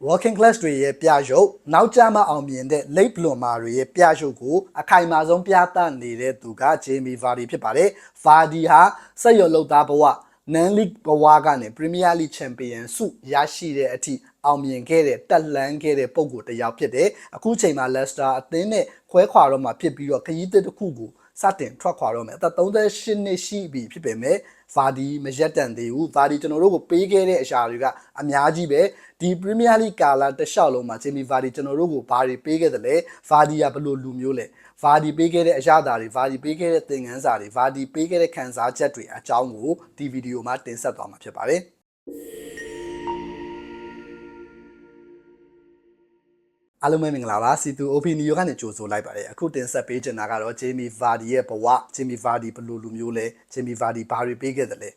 working class တွေရဲ့ပြရုပ်နောက်ကျမှအောင်မြင်တဲ့ late bloomer တွေရဲ့ပြရုပ်ကိုအခိုင်အမာဆုံးပြသနေတဲ့သူက Jamie Vardy ဖြစ်ပါတယ်။ Vardy ဟာစက်ရုံလုပ်သားဘဝ Non League ဘဝကနေ Premier League Champion ဆုရရှိတဲ့အထိအောင်မြင်ခဲ့တဲ့တက်လန်းခဲ့တဲ့ပုံကိုတစ်ယောက်ဖြစ်တယ်။အခုချိန်မှာ Leicester အသင်းနဲ့ခွဲခွာတော့မှဖြစ်ပြီးတော့ခရီးသစ်တစ်ခုကိုစတင်ထွက်ခွာတော့မယ်။အသက်38နှစ်ရှိပြီဖြစ်ပေမဲ့ Vardy မရက်တန်သေးဘူး။ Vardy ကျွန်တော်တို့ကိုပေးခဲ့တဲ့အရာတွေကအများကြီးပဲဒီ Premier League ကာလာတစ်လျှောက်လုံးမှာ Jamie Vardy ကျွန်တော်တို့ကိုဘာတွေပေးခဲ့တယ်လဲ။ Vardy ကဘယ်လိုလူမျိုးလဲ။ Vardy ပေးခဲ့တဲ့အရာဓာတ်တွေ Vardy ပေးခဲ့တဲ့သင်ခန်းစာတွေ Vardy ပေးခဲ့တဲ့ခံစားချက်တွေအကြောင်းကိုဒီဗီဒီယိုမှာတင်ဆက်သွားမှာဖြစ်ပါတယ်။ အားလုံးပဲမင်္ဂလာပါစီတူ opinion ကနေကြိုဆိုလိုက်ပါတယ်အခုတင်ဆက်ပေးချင်တာကတော့ Jamie Vardy ရဲ့ဘဝ Jamie Vardy ဘယ်လိုလူမျိုးလဲ Jamie Vardy ဘာတွေပေးခဲ့တယ်လဲ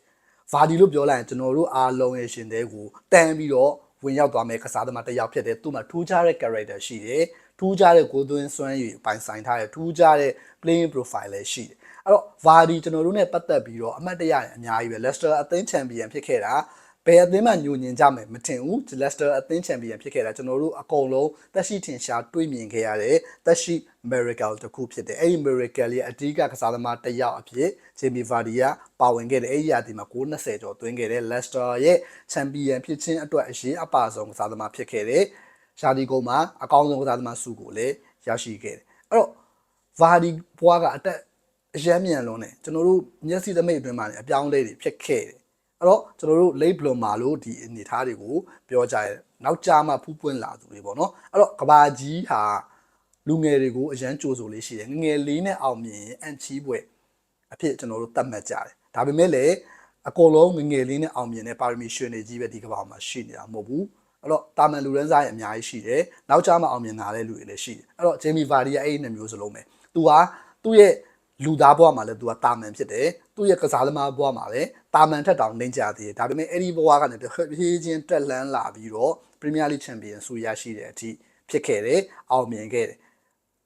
Vardy လို့ပြောလိုက်ရင်ကျွန်တော်တို့အားလုံးရဲ့ရှင်တဲ့ကိုတန်းပြီးတော့ဝင်ရောက်သွားမယ်ကစားသမားတစ်ယောက်ဖြစ်တယ်သူ့မှာထူးခြားတဲ့ character ရှိတယ်ထူးခြားတဲ့ကိုယ်သွင်းစွမ်းရည်ပိုင်ဆိုင်ထားတဲ့ထူးခြားတဲ့ playing profile လည်းရှိတယ်အဲ့တော့ Vardy ကျွန်တော်တို့ ਨੇ ပတ်သက်ပြီးတော့အမှတ်တရရအများကြီးပဲ Leicester အသင်းချန်ပီယံဖြစ်ခဲ့တာဘ ယ်အသင်းမှညိုညင်ကြမယ်မထင်ဘူး Leicester အသင်းချန်ပီယံဖြစ်ခဲ့တာကျွန်တော်တို့အကုန်လုံးသက်ရှိထင်ရှားတွေးမြင်ခဲ့ရတဲ့သက်ရှိ miracle တစ်ခုဖြစ်တယ်အဲ့ဒီ miracle ရဲ့အဓိကကစားသမားတစ်ယောက်အဖြစ် Jamie Vardy ကပါဝင်ခဲ့တယ်အဲ့ဒီရာသီမှာ920ကျော်သွင်းခဲ့တယ် Leicester ရဲ့ချန်ပီယံဖြစ်ခြင်းအတွက်အရေးအပါဆုံးကစားသမားဖြစ်ခဲ့တယ်ရှာဒီကုန်းမှာအကောင်းဆုံးကစားသမားစုကိုလည်းရရှိခဲ့တယ်အဲ့တော့ Vardy ဘွားကအတက်အရမ်းမြန်လွန်းတယ်ကျွန်တော်တို့မျက်စိသမိတ်အတွင်းမှာလည်းအပြောင်းလဲတွေဖြစ်ခဲ့တယ် အဲ့တော့ကျွန်တော်တို့ late bloomer လို့ဒီအနေထားတွေကိုပြောကြရတယ်နောက်ကြမှာဖူးပွင့်လာသူတွေပေါ့နော်အဲ့တော့ကဘာကြီးဟာလူငယ်တွေကိုအရန်ကြိုးဆိုလေးရှိတယ်ငငယ်လေးနဲ့အောင်မြင်ရင်အန်ချီးပွဲအဖြစ်ကျွန်တော်တို့သတ်မှတ်ကြတယ်ဒါပေမဲ့လည်းအကုန်လုံးငငယ်လေးနဲ့အောင်မြင်တဲ့ပါရမီရွှေနေကြီးပဲဒီကဘာမှာရှိနေတာမဟုတ်ဘူးအဲ့တော့တာမန်လူရန်စားရဲ့အများကြီးရှိတယ်နောက်ကြမှာအောင်မြင်လာတဲ့လူတွေလည်းရှိတယ်အဲ့တော့ဂျေမီဗာဒီရဲ့အဲ့ဒီနှစ်မျိုးစလုံးပဲသူဟာသူ့ရဲ့ လူသားဘဝမှာလည်းသူကတာမန်ဖြစ်တယ်သူ့ရဲ့ကစားသမားဘဝမှာလည်းတာမန်ထက်တောင်နှိမ့်ကြသေးတယ်ဒါပေမဲ့အဲ့ဒီဘဝကနေတစ်ဖြည်းချင်းတက်လှမ်းလာပြီးတော့ပရီးမီးယားလိချန်ပီယံဆုရရှိတဲ့အထိဖြစ်ခဲ့တယ်အောင်မြင်ခဲ့တယ်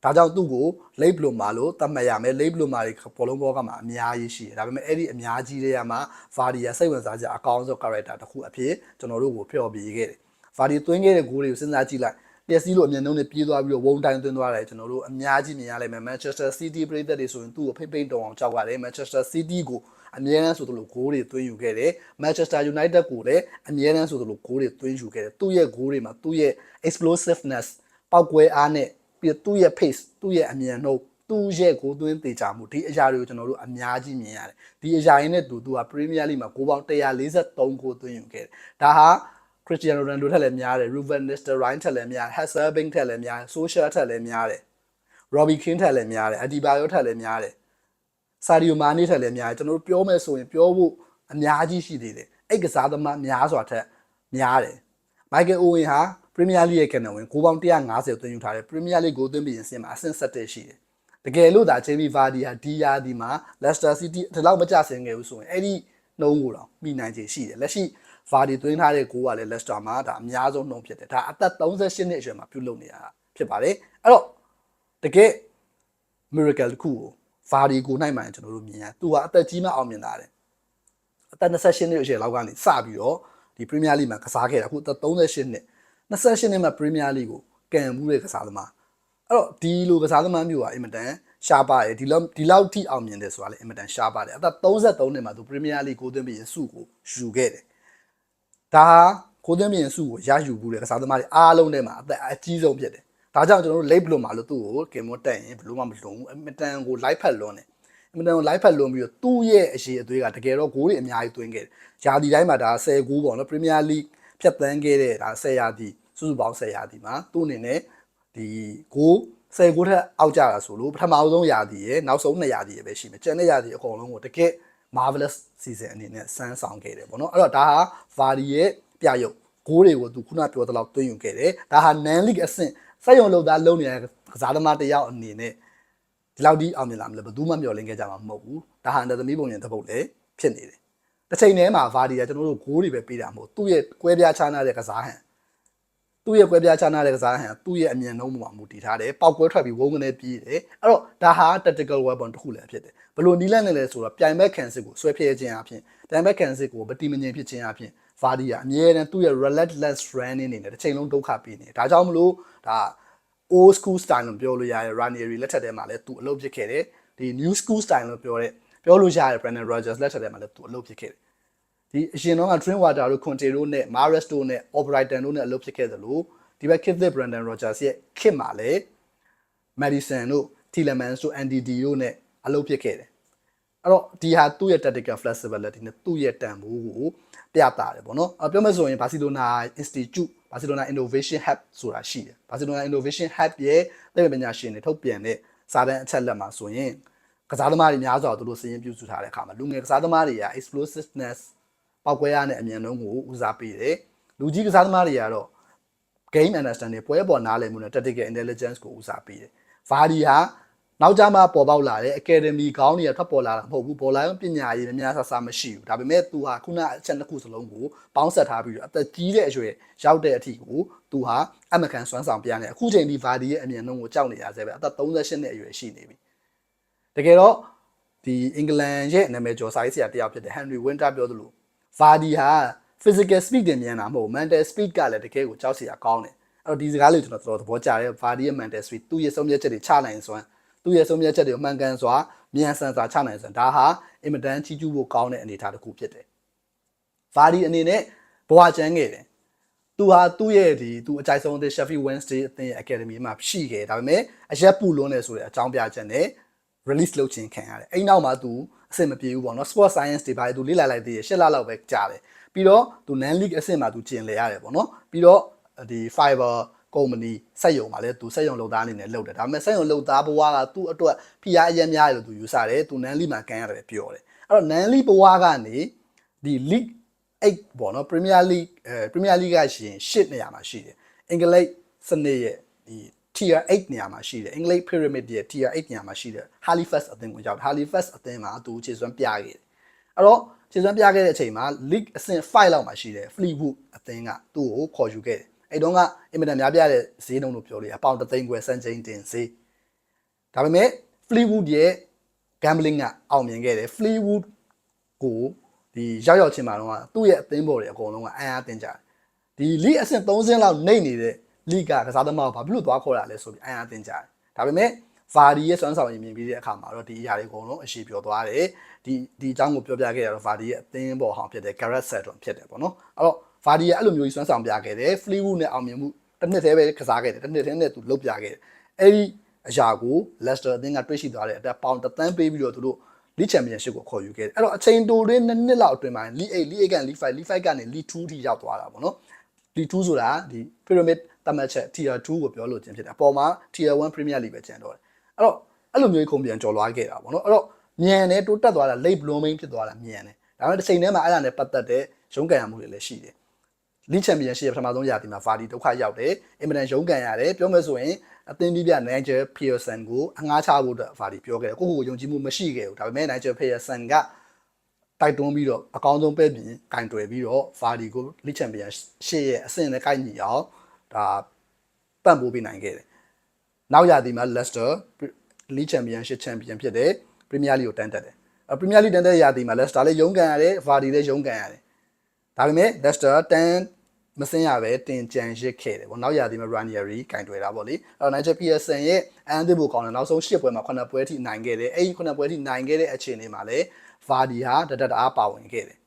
ဒါကြောင့်သူ့ကို late bloomer လို့သတ်မှတ်ရမယ် late bloomer တွေဘောလုံးဘောကမှာအများကြီးရှိတယ်ဒါပေမဲ့အဲ့ဒီအများကြီးတွေကမှ Vardy စိတ်ဝင်စားကြအကောင်းဆုံး character တစ်ခုအဖြစ်ကျွန်တော်တို့ကိုဖျော်ပြခဲ့တယ် Vardy သွင်းခဲ့တဲ့ဂိုးတွေကိုစဉ်းစားကြည့်လိုက် ပျက်စီးလို့အမြင်နှုန်းနဲ့ပြေးသွားပြီးတော့ဝုံတိုင်းသွင်းသွားတယ်ကျွန်တော်တို့အများကြီးမြင်ရလိမ့်မယ် Manchester City ပြည်သက်တွေဆိုရင်သူ့ကိုဖိဖိတုံအောင်ကြောက်ရတယ် Manchester City ကိုအမြဲတမ်းဆိုသလိုဂိုးတွေသွင်းယူခဲ့တယ် Manchester United ကိုလည်းအမြဲတမ်းဆိုသလိုဂိုးတွေသွင်းယူခဲ့တယ်သူ့ရဲ့ဂိုးတွေမှာသူ့ရဲ့ explosiveness ပောက်ကွဲအားနဲ့ပြီးသူ့ရဲ့ pace သူ့ရဲ့အမြင်နှုန်းသူ့ရဲ့ကိုသွင်းသေးချမှုဒီအရာတွေကိုကျွန်တော်တို့အများကြီးမြင်ရတယ်ဒီအရာရင်းနဲ့သူသူက Premier League မှာဂိုးပေါင်း143ဂိုးသွင်းယူခဲ့တယ်ဒါဟာ Cristiano Ronaldo ထက်လည်းများတယ် Ruben Nistelrooy ထက်လည်းများ Hasselbank ထက်လည်းများ Solskjaer ထက်လည်းများတယ် Robbie Keane ထက်လည်းများတယ် Adebayo ထက်လည်းများတယ် Sadio Mane ထက်လည်းများတယ်ကျွန်တော်တို့ပြောမယ်ဆိုရင်ပြောဖို့အများကြီးရှိသေးတယ်အဲ့ကစားသမားများစွာထက်များတယ် Michael Owen ဟာ Premier League ရဲ့ကဏ္ဍဝင်ဂိုးပေါင်း150သွင်းယူထားတယ် Premier League ဂိုးသွင်းပြီးရင်စင်မှာအဆင့်7ရှိတယ်တကယ်လို့ဒါ Jamie Vardy ဟာဒီယာဒီမှာ Leicester City ဒီလောက်မကြဆင်ခဲ့ဘူးဆိုရင်အဲ့ဒီနှုံးကိုတော့မိနိုင်ခြေရှိတယ်လက်ရှိ Vardy သွင်းထားတဲ့ဂိုးကလည်း Leicester မှာဒါအများဆုံးနှုံးဖြစ်တယ်ဒါအသက်38နှစ်အရွယ်မှာပြုလုပ်နေတာဖြစ်ပါတယ်အဲ့တော့တကယ် miracle တစ်ခုကို Vardy ကိုနိုင်မှန်ကျွန်တော်တို့မြင်ရသူကအသက်ကြီးမှအောင်မြင်လာတယ်အသက်28နှစ်အရွယ်လောက်ကနေစပြီးတော့ဒီ Premier League မှာကစားခဲ့တာအခုအသက်38နှစ်28နှစ်မှာ Premier League ကိုကန်မှုတဲ့ကစားသမားအဲ့တော့ဒီလိုကစားသမားမျိုးကအင်မတန်ရှားပါတယ်ဒီလောက်ဒီလောက်ထိအောင်မြင်တယ်ဆိုတာလည်းအင်မတန်ရှားပါတယ်အသက်33နှစ်မှာသူ Premier League ကိုသွင်းပြီးရင်စုကိုယူခဲ့တယ် ဒါဟာကိုသွင်းပြီးရင်စုကိုရယူဘူးတဲ့ကစားသမားတွေအားလုံးထဲမှာအသက်အကြီးဆုံးဖြစ်တယ်ဒါကြောင့်ကျွန်တော်တို့ late blow မှာလို့သူ့ကိုကင်မွတ်တက်ရင်ဘလို့မှမလုံးဘူးအမတန်ကို live ဖက်လွန်းတယ်အမတန်ကို live ဖက်လွန်းပြီးတော့သူ့ရဲ့အရေးအသွေးကတကယ်တော့ဂိုးတွေအများကြီးသွင်းခဲ့တယ်။ယာဒီတိုင်းမှာဒါ10ဂိုးပေါ့နော် Premier League ဖြတ်သန်းခဲ့တဲ့ဒါ10ရာသီစုစုပေါင်း10ရာသီမှာသူ့အနေနဲ့ဒီဂိုး10ဂိုးထက်အောက်ကြတာဆိုလို့ပထမဆုံးရာသီရဲ့နောက်ဆုံး2ရာသီရဲ့ပဲရှိမယ်။ကျန်တဲ့ရာသီအကုန်လုံးကိုတကယ် marvelous season အနေနဲ့စမ်းဆောင်ခဲ့တယ်ပေါ့နော်။အဲ့တော့ဒါဟာ Vardy ရဲ့ပြရုပ်ဂိုးတွေကိုသူခုနပြောသလောက်သွင်းယူခဲ့တယ်။ဒါဟာ non league အဆင့်စက်ရုံလောက်သားလုံနေတဲ့ကစားသမားတစ်ယောက်အနေနဲ့ဒီလောက်ဒီအောင်မြင်လာမလဲဘယ်သူမှမျှော်လင့်ခဲ့ကြမှာမဟုတ်ဘူးဒါဟာအန်သမီးပုံရင်တစ်ပုတ်လည်းဖြစ်နေတယ်တစ်ချိန်တည်းမှာဗာဒီကကျွန်တော်တို့ဂိုးတွေပဲပေးတာမဟုတ်သူ့ရဲ့ကွဲပြားခြားနားတဲ့ကစားဟန် သူ့ရဲ့ကွဲပြားခြားနားတဲ့ကစားဟန်သူ့ရဲ့အမြင်နှုံးပေါ်မှာမူတည်ထားတယ်ပောက်ကွဲထွက်ပြီးဝုန်းကနေပြေးတယ်အဲ့တော့ဒါဟာ tactical weapon တစ်ခုလည်းဖြစ်တယ်ဘလို့နီးလန့်နေလဲဆိုတော့ပြိုင်ဘက်ခံစစ်ကိုဆွဲဖျဲခြင်းအပြင်ပြိုင်ဘက်ခံစစ်ကိုမတိမငြိမ်ဖြစ်ခြင်းအပြင်ဗာဒီကအမြဲတမ်းသူ့ရဲ့ relentless running အနေနဲ့တစ်ချိန်လုံးဒုက္ခပေးနေတယ်ဒါကြောင့်မလို့ဒါ old school style လို့ပြောလို့ရတယ် Ranieri လက်ထက်ထဲမှာလည်းသူအလုပ်ဖြစ်ခဲ့တယ်ဒီ new school style လို့ပြောတဲ့ပြောလို့ရတယ် Brendan Rodgers လက်ထက်ထဲမှာလည်းသူအလုပ်ဖြစ်ခဲ့တယ် ဒီအရင်တော့က Twin Water တို့ Conte တို့နဲ့ Mares တို့နဲ့ O'Brien တို့နဲ့အလုပ်ဖြစ်ခဲ့သလိုဒီဘက် Kid Brendan Rodgers ရဲ့ခစ်မှာလည်း Madison တို့ Tielemans တို့ NDD တို့နဲ့အလုပ်ဖြစ်ခဲ့တယ်အဲ့တော့ဒီဟာသူ့ရဲ့ tactical flexibility နဲ့သူ့ရဲ့တန်ဖိုးကိုပြတာတယ်ပေါ့နော်အပြောမယ်ဆိုရင် Barcelona Institute Barcelona Innovation Hub ဆိုတာရှိတယ် Barcelona Innovation Hub ရဲ့သိပ္ပံပညာရှင်တွေထုတ်ပြန်တဲ့စာတမ်းအချက်လက်မှာဆိုရင်ကစားသမားတွေများစွာသူတို့စီရင်ပြုစုထားတဲ့အခါမှာလူငယ်ကစားသမားတွေက explosiveness ပောက်ကွဲရတဲ့အမြန်နှုန်းကိုဦးစားပေးတယ်လူကြီးကစားသမားတွေကတော့ game understanding ပွဲပေါ်နားလည်မှုနဲ့ tactical intelligence ကိုဦးစားပေးတယ်။ Vardy ဟာနောက်ကြမှာပေါ်ပေါက်လာတဲ့ academy ခေါင်းတွေကထွက်ပေါ်လာတာမဟုတ်ဘူး။ပေါ်လာရင်ပညာရည်များများဆဆမရှိဘူး။ဒါပေမဲ့ तू ဟာခုနအချက်တစ်ခုစလုံးကိုပေါင်းဆက်ထားပြီးတော့အသက်ကြီးတဲ့အရွယ်ရောက်တဲ့အထိကို तू ဟာအမကန်စွမ်းဆောင်ပြနေအခုချိန်ဒီ Vardy ရဲ့အမြင်နှုန်းကိုကြောက်နေရဆဲပဲအသက်38နှစ်အရွယ်ရှိနေပြီ။တကယ်တော့ဒီအင်္ဂလန်ရဲ့နာမည်ကျော်စာရေးဆရာတစ်ယောက်ဖြစ်တဲ့ Henry Winter ပြောသလို Vardy ဟာ physical speed တင်မြန်တာမဟုတ် mental speed ကလည်းတကယ်ကိုကြောက်စရာကောင်းတယ်အဲ့တော့ဒီစကားလေးကျွန်တော်တော်တော်သဘောကျတယ် Vardy ရဲ့ mental speed သူ့ရဲ့ဆုံးဖြတ်ချက်တွေချနိုင်စွမ်းသူ့ရဲ့ဆုံးဖြတ်ချက်တွေမှန်ကန်စွာမြန်ဆန်စွာချနိုင်စွမ်းဒါဟာအင်မတန်ချီးကျူးဖို့ကောင်းတဲ့အနေအထားတစ်ခုဖြစ်တယ် Vardy အနေနဲ့ဘဝချမ်းခဲ့တယ်သူဟာသူ့ရဲ့ဒီသူအကြိုက်ဆုံးတဲ့ Sheffield Wednesday အသင်းရဲ့ academy မှာရှိခဲ့ဒါပေမဲ့အရက်ပူလွန်းနေဆိုတဲ့အကြောင်းပြချက်နဲ့ release လုပ်ခြင်းခံရတယ်အဲ့နောက်မှာသူ အဆင်မပြေဘူးပေါ့နော် sport science တွေပါသူလေ့လာလိုက်သေးတယ်၈လလောက်ပဲကြာတယ်ပြီးတော့သူ non league အဆင့်မှာသူကျင်လေရတယ်ပေါ့နော်ပြီးတော့ဒီ fiber company စက်ရုံမှာလည်းသူစက်ရုံလုပ်သားအနေနဲ့လုပ်တယ်ဒါပေမဲ့စက်ရုံလုပ်သားဘဝကသူ့အတွက်ဖိအားအရင်များတယ်လို့သူယူဆတယ်သူ non league မှာကန်ရတယ်ပြောတယ်အဲ့တော့ non league ဘဝကနေဒီ league 8ပေါ့နော် Premier League အဲ Premier League ကရှင်8နေရာမှာရှိတယ်အင်္ဂလိပ်စနစ်ရဲ့ဒီ tier 8နေရာမှာရှိတယ်အင်္ဂလိပ် pyramid ရဲ့ tier 8နေရာမှာရှိတယ် Halifax အသင်းကိုရောက်တယ် Halifax အသင်းမှာသူခြေစွမ်းပြခဲ့တယ်အဲ့တော့ခြေစွမ်းပြခဲ့တဲ့အချိန်မှာ league အဆင့်5လောက်မှာရှိတယ် Fleetwood အသင်းကသူ့ကိုခေါ်ယူခဲ့တယ်အဲ့တုန်းကအင်မတန်များပြတဲ့ဈေးနှုန်းလို့ပြောလို့ရပေါင်တသိန်းခွဲစံချိန်တင်ဈေးဒါပေမဲ့ Fleetwood ရဲ့ gambling ကအောင်မြင်ခဲ့တယ် Fleetwood ကိုဒီရောက်ရောက်ချင်းမှာတော့သူ့ရဲ့အသင်းပေါ်တွေအကုန်လုံးကအံ့အားသင်ကြတယ်ဒီ league အဆင့်3ဆင့်လောက်နှိမ့်နေတဲ့ league ကကစားသမားကိုဘာဖြစ်လို့သွားခေါ်တာလဲဆိုပြီးအံ့အားသင်ကြတယ်ဒါပေမဲ့ Vardy ရဲ့စွမ်းဆောင်ရည်မြင်ပြီးတဲ့အခါမှာတော့ဒီအရာတွေအကုန်လုံးအရှိပြောသွားတယ်ဒီဒီအကြောင်းကိုပြောပြခဲ့ရတော့ Vardy ရဲ့အသင်းပေါ်ဟောင်းဖြစ်တဲ့ Gareth Southgate ဖြစ်တယ်ပေါ့နော်အဲ့တော့ Vardy ရဲ့အဲ့လိုမျိုးကြီးစွမ်းဆောင်ပြခဲ့တယ် Fleetwood နဲ့အောင်မြင်မှုတစ်နှစ်တည်းပဲကစားခဲ့တယ်တစ်နှစ်တည်းနဲ့သူလုပ်ပြခဲ့တယ်အဲ့ဒီအရာကို Leicester အသင်းကတွေ့ရှိသွားတဲ့အတက်ပေါင်တသန်းပေးပြီးတော့သူတို့ League Championship ကိုခေါ်ယူခဲ့တယ်အဲ့တော့အချိန်တိုတွင်းနှစ်နှစ်လောက်အတွင်းမှာ League 8 League 8ကနေ League 5 League 5ကနေ League 2ထိရောက်သွားတာပေါ့နော် League 2ဆိုတာဒီ Pyramid သတ်မှတ်ချက် Tier 2ကိုပြောလို့ခြင်းဖြစ်တယ်အပေါ်မှာ Tier 1 Premier League ပဲကျန်တော့တယ်အဲ့တော့အဲ့လိုမျိုးခုံပြန်ကြော်လွားခဲ့တာပေါ့နော်အဲ့တော့မြန်တယ်တိုးတက်သွားတာ late blooming ဖြစ်သွားတာမြန်တယ်ဒါပေမဲ့တစ်ချိန်တည်းမှာအဲ့ဒါနဲ့ပတ်သက်တဲ့ရုန်းကန်ရမှုတွေလည်းရှိတယ် League Championship ပထမဆုံးရာသီမှာ Vardy ဒုက္ခရောက်တယ်အင်မတန်ရုန်းကန်ရတယ်ပြောမယ်ဆိုရင်အသင်းပြပြ Nigel Pearson ကိုအငှားချဖို့အတွက် Vardy ပြောခဲ့တယ်ကိုယ့်ကိုယ်ယုံကြည်မှုမရှိခဲ့ဘူးဒါပေမဲ့ Nigel Pearson ကတိုက်တွန်းပြီးတော့အကောင်းဆုံးပဲ့ပြင်ကင်တွယ်ပြီးတော့ Vardy ကို League Championship ရဲ့အဆင့်နဲ့ကိုက်ညီအောင် ဒါပံ့ပိုးပေးနိုင်ခဲ့တယ်နောက်ရာသီမှာ Leicester League Championship Champion ဖြစ်တယ် Premier League ကိုတန်းတက်တယ်အ Premier League တန်းတက်ရာသီမှာ Leicester လည်းရုန်းကန်ရတယ် Vardy လည်းရုန်းကန်ရတယ်ဒါပေမဲ့ Leicester တန်းမစင်းရပဲတင်ကြံရစ်ခဲ့တယ်ပေါ့နောက်ရာသီမှာ Ranieri ကင်တွယ်တာပေါ့လေအဲ့တော့ Nigel Pearson ရဲ့အန်သစ်ဖို့ကောင်းတယ်နောက်ဆုံး၈ပွဲမှာ9ပွဲထိနိုင်ခဲ့တယ်အဲ့ဒီ9ပွဲထိနိုင်ခဲ့တဲ့အခြေအနေမှာလည်း Vardy ဟာတတတအားပါဝင်ခဲ့တယ်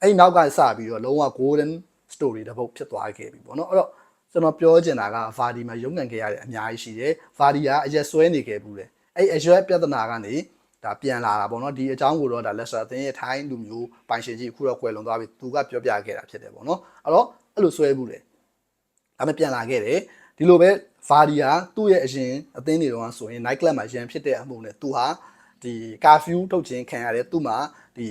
အဲ့ဒီနောက်ကစပြီးတော့လုံးဝ golden story တစ်ပုဒ်ဖြစ်သွားခဲ့ပြီပေါ့နော်အဲ့တော့ ကျွန်တော်ပြောချင်တာက Vardy မှာရုံးကန်ခဲ့ရတဲ့အများကြီးရှိတယ် Vardy ကအရက်ဆွဲနေခဲ့ဘူးတယ်အဲ့အရက်ပြဿနာကနေဒါပြန်လာတာပေါ့နော်ဒီအကြောင်းကိုတော့ဒါ Leicester အသင်းရဲ့ထိုင်းလူမျိုးပိုင်ရှင်ကြီးခုတော့ကွယ်လွန်သွားပြီသူကပြောပြခဲ့တာဖြစ်တယ်ပေါ့နော်အဲ့တော့အဲ့လိုဆွဲဘူးတယ်ဒါပေမဲ့ပြန်လာခဲ့တယ်ဒီလိုပဲ Vardy ဟာသူ့ရဲ့အရင်အသင်းတွေတော့ဆိုရင် night club မှာရန်ဖြစ်တဲ့အမှုနဲ့သူဟာဒီ curfew ထုတ်ခြင်းခံရတယ်သူ့မှာဒီ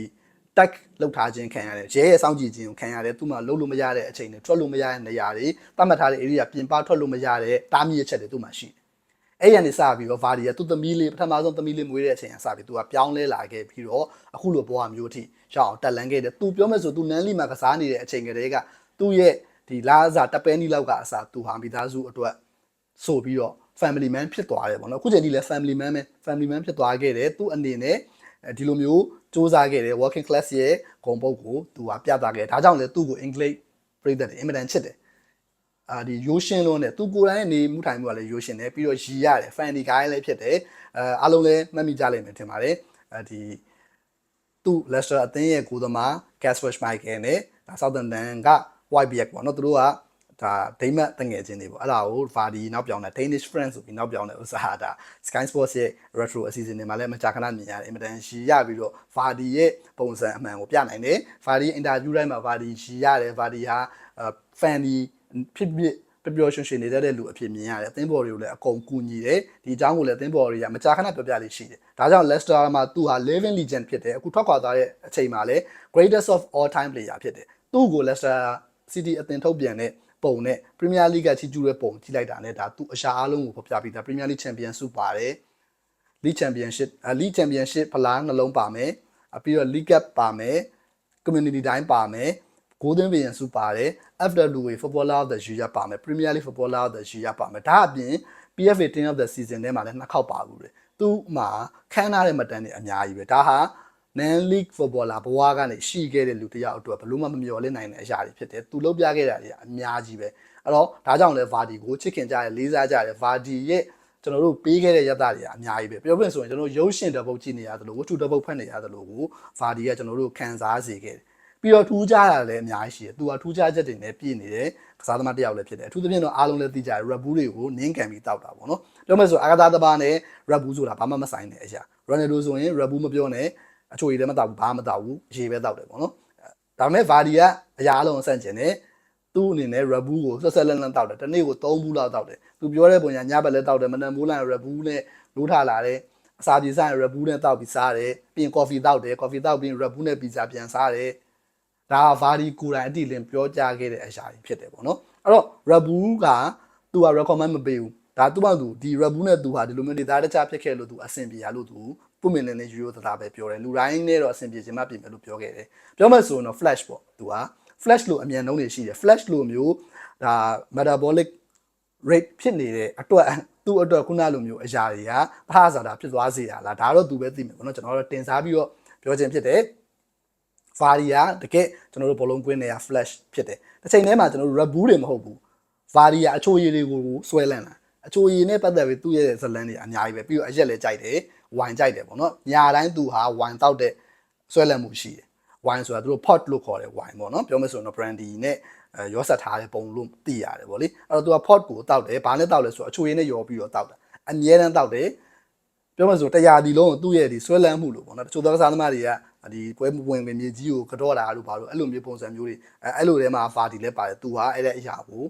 တက်လောက်ထားခြင်းခံရတယ်ရဲရဲ့စောင့်ကြည့်ခြင်းကိုခံရတယ်သူ့မှာလှုပ်လို့မရတဲ့အချိန်တွေထွက်လို့မရတဲ့နေရာတွေတတ်မှတ်ထားတဲ့ area ပြင်ပထွက်လို့မရတဲ့တားမြစ်ချက်တွေသူ့မှာရှိတယ်အဲ့ရနေစပြီးတော့ဗာဒီကသူ့သမီးလေးပထမဆုံးသမီးလေးမွေးတဲ့အချိန်ကစပြီးသူကပြောင်းလဲလာခဲ့ပြီးတော့အခုလိုဘဝမျိုးအထိရအောင်တက်လန်းခဲ့တယ်သူပြောမဲ့ဆိုသူနန်းလီမှာကစားနေတဲ့အချိန်ကတည်းကသူ့ရဲ့ဒီလာစားတပဲနီလောက်ကအစားသူဟာမိသားစုအတွက်ဆိုပြီးတော့ family man ဖြစ်သွားတယ်ပေါ့နော်အခုချိန်ထိလည်း family man ပဲ family man ဖြစ်သွားခဲ့တယ်သူ့အနေနဲ့ဒီလိုမျိုးတ စူးစမ်းခဲ့တယ် working class ရဲ့ဂုံပုတ်ကိုသူကပြသခဲ့ဒါကြောင့်လေသူ့ကိုအင်္ဂလိပ်ပြည်သက်တယ်အင်မတန်ချစ်တယ်အာဒီရိုးရှင်းလုံးနဲ့သူကိုယ်တိုင်နေမှုထိုင်မှုကလည်းရိုးရှင်းတယ်ပြီးတော့ရီရတယ် fanny guy လည်းဖြစ်တယ်အဲအားလုံးလည်းမှတ်မိကြလိမ့်မယ်ထင်ပါတယ်အဲဒီသူ့ Leicester အသင်းရဲ့ကိုယ်သမား Casper Schmeichel နဲ့ဒါ Southampton က White Beck ပေါ့နော်သူတို့က ဒါဒိမတ်တငယ်ချင်းတွေပေါ့အဲ့ဒါကို Vardy နောက်ပြောင်းတယ် Danish friends ဆိုပြီးနောက်ပြောင်းတယ်ဥစားဒါ Sky Sports ရဲ့ retro အစီအစဉ်တွေမှာလည်းမကြာခဏမြင်ရတယ်အင်မတန်ရှည်ရပြီးတော့ Vardy ရဲ့ပုံစံအမှန်ကိုပြနိုင်တယ် Vardy interview တိုင်းမှာ Vardy ရှည်ရတယ် Vardy ဟာ fan ဒီဖြစ်ဖြစ်ပျော်ပျော်ရွှင်ရွှင်နေတဲ့လူအဖြစ်မြင်ရတယ်အသင်းဘော်တွေကိုလည်းအကုန်ကူညီတယ်ဒီအကြောင်းကိုလည်းအသင်းဘော်တွေကမကြာခဏပြောပြလေးရှိတယ်ဒါကြောင့် Leicester မှာသူဟာ living legend ဖြစ်တယ်အခုထွက်ခွာသွားတဲ့အချိန်မှာလည်း greatest of all time player ဖြစ်တယ်သူ့ကို Leicester City အသင်းထုတ်ပြန်တဲ့ ပုံနဲ့ Premier League ကချီကျူးတဲ့ပုံကြည့်လိုက်တာနဲ့ဒါသူအရှာအားလုံးကိုဖော်ပြပြီးသား Premier League Champion ဆုပါတယ် League Championship အ League Championship ဖလားနှလုံးပါမယ်အပြီးတော့ League Cup ပါမယ် Community တိုင်းပါမယ် Golden Vian ဆုပါတယ် FWA Footballer of the Year ပါမယ် Premier League Footballer of the Year ပါမယ်ဒါအပြင် PFA Team of the Season ထဲမှာလည်းနှစ်ခေါက်ပါဘူးလေသူ့မှာခန်းထားတဲ့မတန်တွေအများကြီးပဲဒါဟာ Non League Footballer ဘဝကနေရှိခဲ့တဲ့လူတစ်ယောက်အတွက်ဘလို့မှမမျှော်လင့်နိုင်တဲ့အရာတွေဖြစ်တယ်သူလုပ်ပြခဲ့တာတွေအများကြီးပဲအဲ့တော့ဒါကြောင့်လဲ Vardy ကိုချစ်ခင်ကြတယ်လေးစားကြတယ် Vardy ရဲ့ကျွန်တော်တို့ပေးခဲ့တဲ့ရတ္တတွေကအများကြီးပဲပြောပြရင်ဆိုရင်ကျွန်တော်ရုပ်ရှင်တစ်ပုတ်ကြည့်နေရသလိုဝတ္ထုတစ်ပုတ်ဖတ်နေရသလိုကို Vardy ကကျွန်တော်တို့ခံစားစေခဲ့တယ်ပြီးတော့ထူးခြားတာလည်းအများကြီးရှိတယ်။ तू ကထူးခြားချက်တွေနဲ့ပြည့်နေတဲ့ကစားသမားတစ်ယောက်လည်းဖြစ်တယ်။အထူးသဖြင့်တော့အားလုံးလည်းသိကြတယ် Red Bull တွေကိုနင်းကန်ပြီးတောက်တာပေါ့နော်။ပြောမယ်ဆိုအာဂသာတဘာနဲ့ Red Bull ဆိုတာဘာမှမဆိုင်တဲ့အရာ။ Ronaldo ဆိုရင် Red Bull မပြောနဲ့ အချိုရည်လည်းမတောက်ဘူးဘာမတောက်ဘူးရေပဲတောက်တယ်ပေါ့နော်ဒါပေမဲ့ဗာဒီကအရာအလုံးအဆန့်ကျင်တယ်သူ့အနေနဲ့ red bull ကိုဆက်ဆက်လက်လက်တောက်တယ်တနေ့ကို3ဘူးလောက်တောက်တယ်သူပြောတဲ့ပုံညာညဘက်လည်းတောက်တယ်မနက်မိုးလိုက် red bull နဲ့လိုးထလာတယ်အစာပြေစားရင် red bull နဲ့တောက်ပြီးစားတယ်ပြီးရင် coffee တောက်တယ် coffee တောက်ပြီး red bull နဲ့ pizza ပြန်စားတယ်ဒါဗာဒီကိုယ်တိုင်အတိအလင်းပြောကြားခဲ့တဲ့အရာကြီးဖြစ်တယ်ပေါ့နော်အဲ့တော့ red bull ကသူက recommend မပေးဘူးဒါသူ့ဘာသူဒီ red bull နဲ့သူဟာဒီလိုမျိုးနေသားတခြားဖြစ်ခဲ့လို့သူအဆင်ပြေရလို့သူ ပုံမြင်နေတဲ့ယူရိုသသားပဲပြောတယ်။လူတိုင်းနဲ့တော့အဆင်ပြေခြင်းမပြင်မယ်လို့ပြောခဲ့တယ်။ပြောမယ်ဆိုရင်တော့ flash ပေါ့။ तू ဟာ flash လို့အမြန်နှုံးနေရှိတယ် flash လို့မျိုးဒါ metabolic rate ဖြစ်နေတဲ့အတွက်သူ့အတွက်ခုနလိုမျိုးအရာတွေကဖားစားတာဖြစ်သွားစေရလားဒါတော့သူပဲသိမယ်ပေါ့နော်ကျွန်တော်တို့တင်စားပြီးတော့ပြောခြင်းဖြစ်တယ်ဖာရီယာတကယ်ကျွန်တော်တို့ဘောလုံးကွင်းတွေက flash ဖြစ်တယ်တစ်ချိန်တည်းမှာကျွန်တော်တို့ red bull တွေမဟုတ်ဘူးဖာရီယာအချိုရည်တွေကိုဆွဲလန့်လာအချိုရည်နဲ့ပတ်သက်ပြီးသူ့ရဲ့ဇလန်းတွေအများကြီးပဲပြီးတော့အရက်လည်းကြိုက်တယ် ဝိုင်ကြိုက်တယ်ပေါ့နော်ညာတိုင်းသူဟာဝိုင်တောက်တဲ့ဆွဲလန့်မှုရှိတယ်ဝိုင်ဆိုတာသူတို့ pot လို့ခေါ်တယ်ဝိုင်ပေါ့နော်ပြောမယ်ဆိုရင်တော့ brandy နဲ့အဲရောဆက်ထားတဲ့ပုံလို့သိရတယ်ဗောလေအဲ့တော့သူက pot ကိုတောက်တယ်ဘာနဲ့တောက်လဲဆိုတော့အချိုရည်နဲ့ရောပြီးတော့တောက်တာအမြဲတမ်းတောက်တယ်ပြောမှဆိုတရားဒီလုံးကိုသူ့ရဲ့ဒီဆွဲလန်းမှုလို့ပေါ့နော်တချို့သောကစားသမားတွေကဒီပွဲဝင်ဝင်မြေကြီးကိုကတော့တာလို့ပါလို့အဲ့လိုမျိုးပုံစံမျိုးတွေအဲအဲ့လိုထဲမှာဖာဒီလည်းပါတယ်သူဟာအဲ့တဲ့အရာကို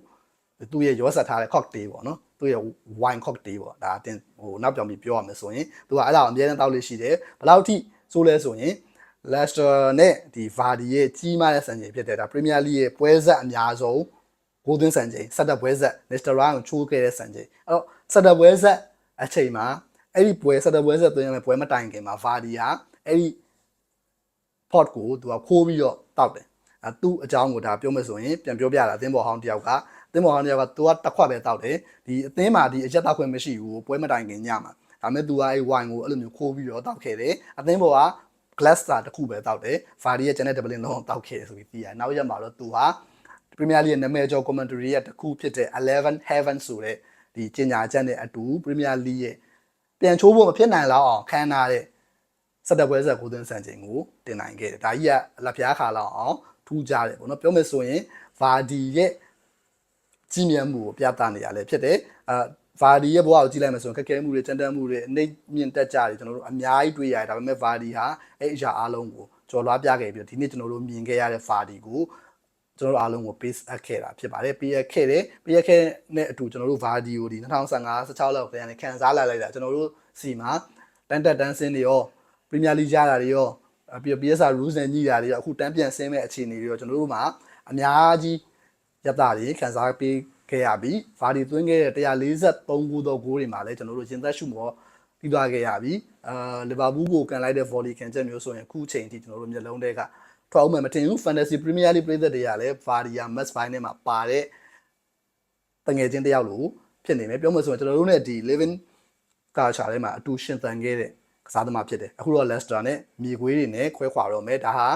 သူ့ရဲ့ရောဆက်ထားတဲ့ cocktail ပေါ့နော်သူ့ရဲ့ wine cocktail ပေါ့ဒါတင်ဟိုနောက်ပြောင်ပြီးပြောရမယ်ဆိုရင်သူကအဲ့ဒါကိုအမြဲတမ်းတောက်လို့ရှိတယ်ဘယ်လောက်ထိဆိုလဲဆိုရင် Leicester နဲ့ဒီ Vardy ရဲ့ကြီးမားတဲ့စံချိန်ဖြစ်တဲ့ဒါ Premier League ရဲ့ပွဲဆက်အများဆုံး Golden စံချိန်ဆက်တဲ့ပွဲဆက် Leicester Ryan ကိုချိုးခဲ့တဲ့စံချိန်အဲ့တော့ဆက်တဲ့ပွဲဆက်အချိန်မှာအဲ့ဒီပွဲဆက်တဲ့ပွဲဆက်သွင်းရမယ့်ပွဲမတိုင်ခင်မှာ Vardy ဟာအဲ့ဒီ pot ကိုသူကခိုးပြီးတော့တောက်တယ်အဲသူ့အကြောင်းကိုဒါပြောမယ်ဆိုရင်ပြန်ပြောပြတာအသင်းဘော်ဟောင်းတယောက်က အသင်းဘော်ဟောင်းတယောက်ကသူကတစ်ခွက်ပဲတောက်တယ်ဒီအသင်းမှာဒီအရက်တောက်ခွင့်မရှိဘူးပွဲမတိုင်ခင်ညမှာဒါပေမဲ့သူကအဲ့ wine ကိုအဲ့လိုမျိုးခိုးပြီးတော့တောက်ခဲ့တယ်အသင်းဘော်က glass star တစ်ခုပဲတောက်တယ်။ Vardy ရဲ့ channel doubling လုံးတောက်ခဲ့တယ်ဆိုပြီးသိရတယ်။နောက်ရက်မှာတော့သူဟာ Premier League ရဲ့နာမည်ကျော် commentary ရဲ့တစ်ခုဖြစ်တဲ့11 Heaven ဆိုတဲ့ဒီကျင်ညာချက်နဲ့အတူ Premier League ရဲ့ပြန်ချိုးဖို့မဖြစ်နိုင်လောက်အောင်ခန်းထားတဲ့စက်တပွဲဆက်ကိုသွင်းစံချိန်ကိုတင်နိုင်ခဲ့တယ်။ဒါကြီးကလက်ဖျားခါလောက်အောင်ထူးကြတယ်ပေါ့နော်။ပြောမယ်ဆိုရင် Vardy ရဲ့ ကြီးမြတ်မှုကိုပြသနေရလဲဖြစ်တယ်။အာဗာဒီရဲ့ဘဝကိုကြည့်လိုက်မယ်ဆိုရင်ခက်ခဲမှုတွေတန်တန်မှုတွေအနေမြင့်တက်ကြတွေကျွန်တော်တို့အများကြီးတွေ့ရတယ်ဒါပေမဲ့ဗာဒီဟာအဲ့အရာအားလုံးကိုကျော်လွှားပြခဲ့ပြီးတော့ဒီနေ့ကျွန်တော်တို့မြင်ခဲ့ရတဲ့ဗာဒီကိုကျွန်တော်တို့အားလုံးကို base အပ်ခဲ့တာဖြစ်ပါတယ်ပေးရခဲ့တယ်ပေးရခဲ့နဲ့အတူကျွန်တော်တို့ဗာဒီကိုဒီ2015 16လောက်ပြန်ခံစားလာလိုက်တာကျွန်တော်တို့စီမှာတန်တက်တန်းစင်းတွေရောပရီးမီယာလိရတာတွေရောပြီးတော့ PSR rules နဲ့ညှိတာတွေရောအခုတန်းပြန်ဆင်းမဲ့အခြေအနေတွေရောကျွန်တော်တို့မှာအများကြီး ရတာတွေခံစားပေးခဲ့ရပြီ။ဗာဒီသွင်းခဲ့တဲ့143ဂိုးသောဂိုးတွေမှာလည်းကျွန်တော်တို့ရင်သက်ရှုမောပြီးသွားခဲ့ရပြီ။အာလီဗာပူးကိုကန်လိုက်တဲ့ volley ခံချက်မျိုးဆိုရင်အခုချိန်ထိကျွန်တော်တို့မျက်လုံးထဲကထွက်အောင်မတင်ဘူး Fantasy Premier League ပြည်သက်တွေကလည်း Varia Match Buy နဲ့မှာပါတဲ့တငယ်ချင်းတယောက်လို့ဖြစ်နေမယ်။ပြောမှဆိုရင်ကျွန်တော်တို့ ਨੇ ဒီ living culture ထဲမှာအတူရှင်သန်ခဲ့တဲ့ကကစားသမားဖြစ်တယ်အခုတော့ Leicester နဲ့မြေခွေးတွေနဲ့ခွဲခွာတော့မယ်ဒါဟာ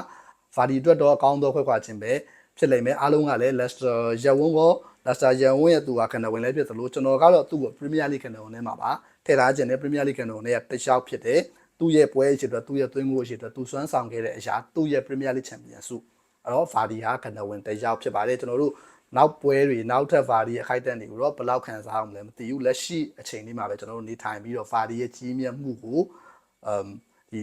Vardy အတွက်တော့အကောင်းသောခွဲခွာခြင်းပဲ ဖြစ်လိမ့်မယ်အားလုံးကလည်း Leicester ရက်ဝန်းကော Leicester ရက်ဝန်းရဲ့သူကခဏဝင်လဲဖြစ်သလိုကျွန်တော်ကတော့သူ့ကို Premier League ခဏဝင်ထဲမှာပါထည့်ထားခြင်းနဲ့ Premier League ခဏဝင်ထဲကတခြားဖြစ်တယ်သူ့ရဲ့ပွဲအရှိအတွက်သူ့ရဲ့သွင်းမှုအရှိအတွက်သူစွမ်းဆောင်ခဲ့တဲ့အရာသူ့ရဲ့ Premier League Champion ဆုအဲ့တော့ Vardy ဟာခဏဝင်တယောက်ဖြစ်ပါတယ်ကျွန်တော်တို့နောက်ပွဲတွေနောက်ထပ် Vardy ရဲ့အခိုက်အတန့်တွေကိုတော့ဘယ်လောက်ခံစားအောင်လဲမသိဘူးလက်ရှိအချိန်လေးမှာပဲကျွန်တော်တို့နေထိုင်ပြီးတော့ Vardy ရဲ့ကြီးမြတ်မှုကိုအမ်ဒီ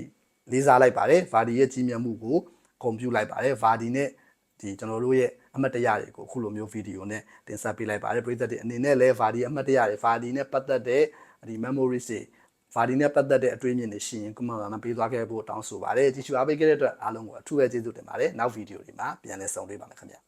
လေးစားလိုက်ပါတယ် Vardy ရဲ့ကြီးမြတ်မှုကိုဂုဏ်ပြုလိုက်ပါတယ် Vardy နဲ့ ဒီကျွန်တော်တို့ရဲ့အမှတ်တရတွေကိုအခုလိုမျိုးဗီဒီယိုနဲ့တင်ဆက်ပေးလိုက်ပါတယ်ပရိသတ်တွေအနေနဲ့လည်း Vardy အမှတ်တရတွေ Vardy နဲ့ပတ်သက်တဲ့ဒီ memories တွေ Vardy နဲ့ပတ်သက်တဲ့အတွေ့အမြင်တွေရှိရင် comment မှာပေးသွားခဲ့ဖို့တောင်းဆိုပါတယ်ကြည့်ရှုအားပေးခဲ့တဲ့အတွက်အားလုံးကိုအထူးပဲကျေးဇူးတင်ပါတယ်နောက်ဗီဒီယိုတွေမှာပြန်လည်ဆုံတွေ့ပါမယ်ခင်ဗျာ